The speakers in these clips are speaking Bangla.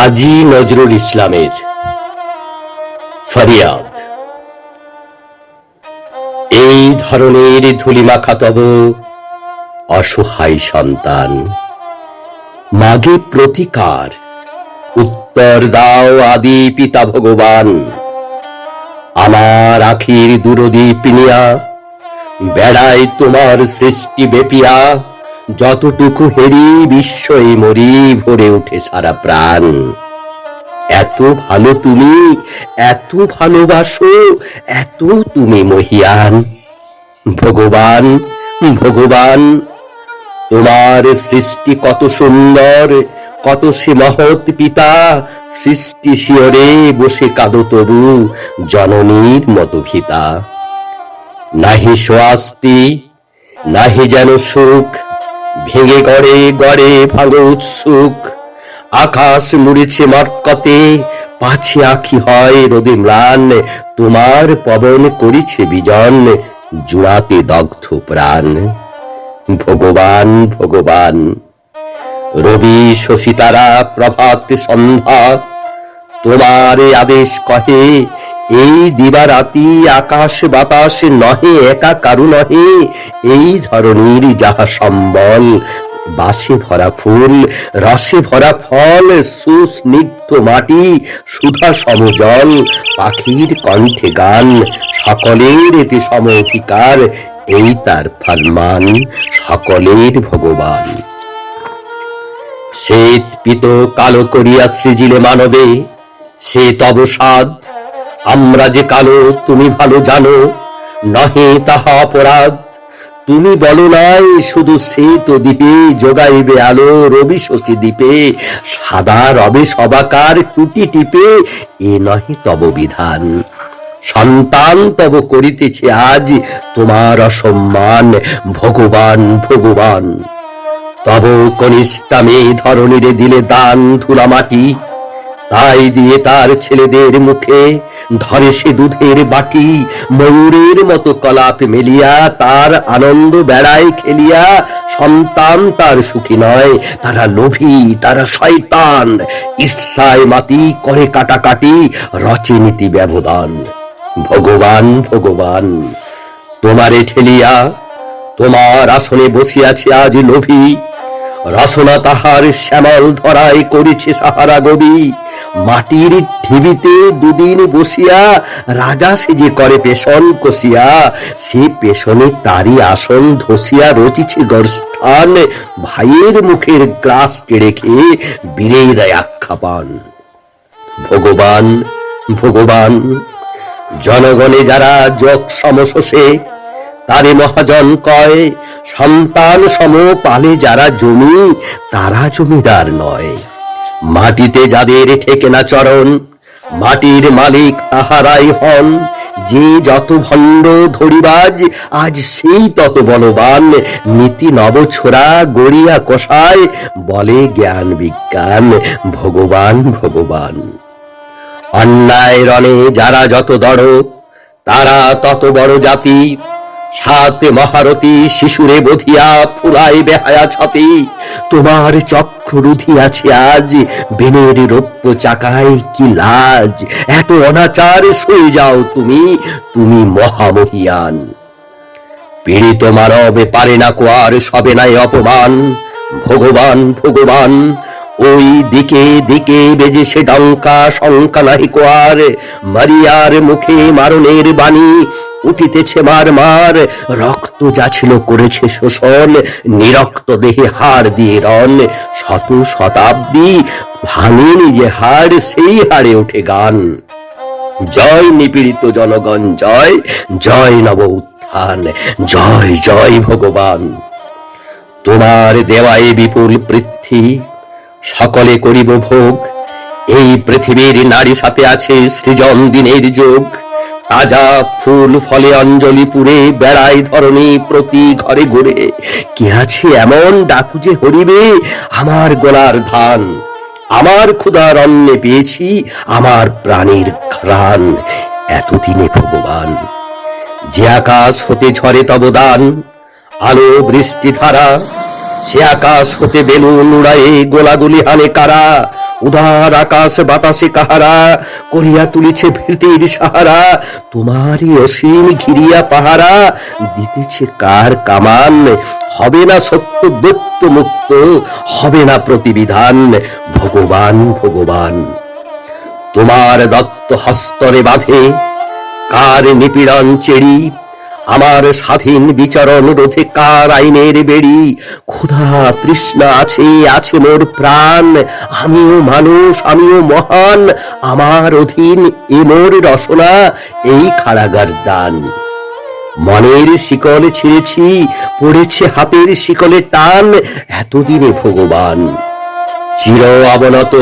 কাজী নজরুল ইসলামের ফরিয়াদ। এই ধরনের ধুলিমাখা তব অসহায় সন্তান। মাগে প্রতিকার, উত্তর দাও আদি পিতা ভগবান। আমার আখির দুরদীপ নিয়া, বেড়ায় তোমার সৃষ্টি বেপিয়া। যতটুকু হেরি বিস্ময়ে মরি ভরে উঠে সারা প্রাণ। এত ভালো তুমি, এত ভালোবাসো, এত তুমি মহিয়ান। ভগবান ভগবান, তোমার সৃষ্টি কত সুন্দর, কত সে মহৎ পিতা, সৃষ্টি শিয়রে বসে কাদো তরু জননীর মতো ভিতা। নাহি সোয়াস্তি, নাহি যেন সুখ ভেঙে গড়ে গড়ে ভাঙো উৎসুক। আকাশ মুড়েছে মরকতে, পাছে আখি হয় রোদে ম্লান। তোমার পবন করিছে বিজন, জুড়াতে দগ্ধ প্রাণ। ভগবান ভগবান, রবি শশী তারা প্রভাত সন্ধ্যা, তোমার আদেশ কহে এই দিবারাতি আকাশ বাতাস নহে, একা কারু নহে। এই ধরনের যাহা সম্বল, বাসে ভরা ফুল, রসে ভরা ফল, সুস্নিগ্ধ মাটি, সুধা সমজল, পাখির কণ্ঠে গান, সকলের এতে সম অধিকার এই তার ফরমান, সকলের ভগবান। শ্বেত পিত কালো করিয়া সৃজিলে মানবে, সে তব সাদ আমরা যে কালো, তুমি ভালো জানো, নহে তাহা অপরাধ। তুমি বলো নাই, শুধু শ্বেত দ্বীপে যোগাইবে আলো, রবি শশী দ্বীপে, সাদা রবে সবাকার টুটি টিপে, এ নহে তব বিধান। সন্তান তব করিতেছে আজ তোমার অসম্মান, ভগবান ভগবান। তব কনিষ্ঠামে ধরণীরে দিলে দান ধুলা মাটি। তাই দিয়ে তার ছেলেদের মুখে ধরে সে দুধের বাটি, ময়ূরের মতো কলাপ মেলিয়া তার আনন্দ বেড়ায় খেলিয়া, সন্তান তার সুখী নয়, তারা লোভী, তারা শয়তান, ঈর্ষায় মাতি করে কাটাকাটি, রচে নীতি ব্যবধান। ভগবান ভগবান, তোমারে ঠেলিয়া, তোমার আসনে বসিয়াছে আজ লোভী, রসনা তাহার শ্যামল ধরায় করেছে সাহারা গবি। মাটির ঢিবিতে দুদিন বসিয়া রাজা সেজে করে পেশন কষিয়া, সে পেশনে তারই আসন ধসিয়া রচিছে গরস্থান। ভাইয়ের মুখের গ্রাস কেড়ে খেয়ে বীরের আখ্যা পান ভগবান ভগবান, জনগণে যারা যোগ সমশোষে, তারে মহাজন কয়, সন্তান সম পালে যারা জমি, তারা জমিদার নয়। মাটিতে যাদের ঠেকে না চরণ, মাটির মালিক তাহারাই হন। যে যত ভণ্ড ধরিবাজ, আজ সেই তত বলবান। নীতি নবছোড়া গড়িয়া কষায়, বলে জ্ঞান বিজ্ঞান, ভগবান ভগবান। অন্যায় রণে যারা যত দড়, তারা তত বড় জাতি। সাত মহারতী শিশুরে বধিয়া ফুলাই বেহায়া ছাতি। তোমার চক্র রুধিয়াছে আজ বেনের রৌপ্য চাকায় কি লাজ? এত অনাচার সয়ে যাও তুমি তুমি মহামহিয়ান। পীড়িত মানবে পারে না কোয়ার সবে নাই অপমান। ভগবান ভগবান, ওই দিকে দিকে বেজে সে ডঙ্কা, শঙ্কা নাহি কোয়ার মারিয়ার মুখে মারণের বাণী উঠিতেছে মার মার রক্ত যাছিল করেছে শোষণ, নিরক্ত দেহে হাড় দিয়ে রন শত শতাব্দী ভাঙেনি যে হাড়, সেই হাড়ে ওঠে গান। জয় নিপীড়িত জনগণ, জয় জয় নব উত্থান, জয় জয় ভগবান। তোমার দেওয়ায় বিপুল পৃথ্বী, সকলে করিব ভোগ। এই পৃথিবীর নারী সাথে আছে সৃজন দিনের যোগ। তাজা ফুল ফলে অঞ্জলি পুরে বেড়াই ধরনী প্রতি ঘরে ঘুরে। কে আছে এমন ডাকু যে হরিবে? আমার গলার ধান আমার ক্ষুধার অন্নে পেয়েছি আমার প্রাণীর ঘ্রাণ। এতদিনে ভগবান, যে আকাশ হতে ঝরে তব দান, আলো বৃষ্টি ধারা, সে আকাশ হতে বেলুন উড়ায়ে গোলাগুলি হানে কারা। উদার আকাশ বাতাসে কাহারা করিয়া তুলিছে ভীতির সাহারা, তোমারই অসীম ঘিরিয়া পাহারা দিতেছে কার কামান? হবে না সত্য দত্ত মুক্ত, হবে না প্রতিবিধান, ভগবান ভগবান। তোমার দত্ত হস্তরে বাঁধে, কার নিপীড়ন চেড়ি আমার স্বাধীন বিচরণ রোধে কার আইনের বেড়ি। ক্ষুধা তৃষ্ণা আছে আছে মোর প্রাণ। আমিও মানুষ, আমিও মহান। আমার অধীন এ মোর রসনা, এই খাড়াগার দান। মনের শিকল ছিঁড়েছি, পড়েছে হাতের শিকলে টান। এতদিনে ভগবান, চির অবনত।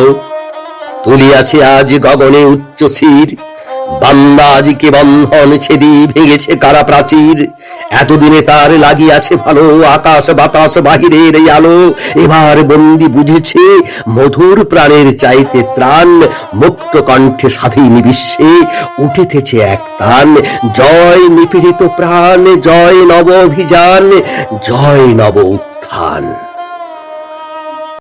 তুলিয়াছে আজ গগনে উচ্চ শির বান্দা আজকে বন্ধন ছেদি ভেঙেছে কারা প্রাচীর? এতদিনে তার লাগিয়াছে ভালো আকাশ বাতাস, বাহিরের এই আলো। এবার বন্দি বুঝেছে মধুর প্রাণের চাইতে ত্রাণ, মুক্ত কণ্ঠে স্বাধীন বিশ্বে উঠেতেছে এক তান। জয় নিপীড়িত প্রাণ, জয় নব অভিযান, জয় নব উত্থান।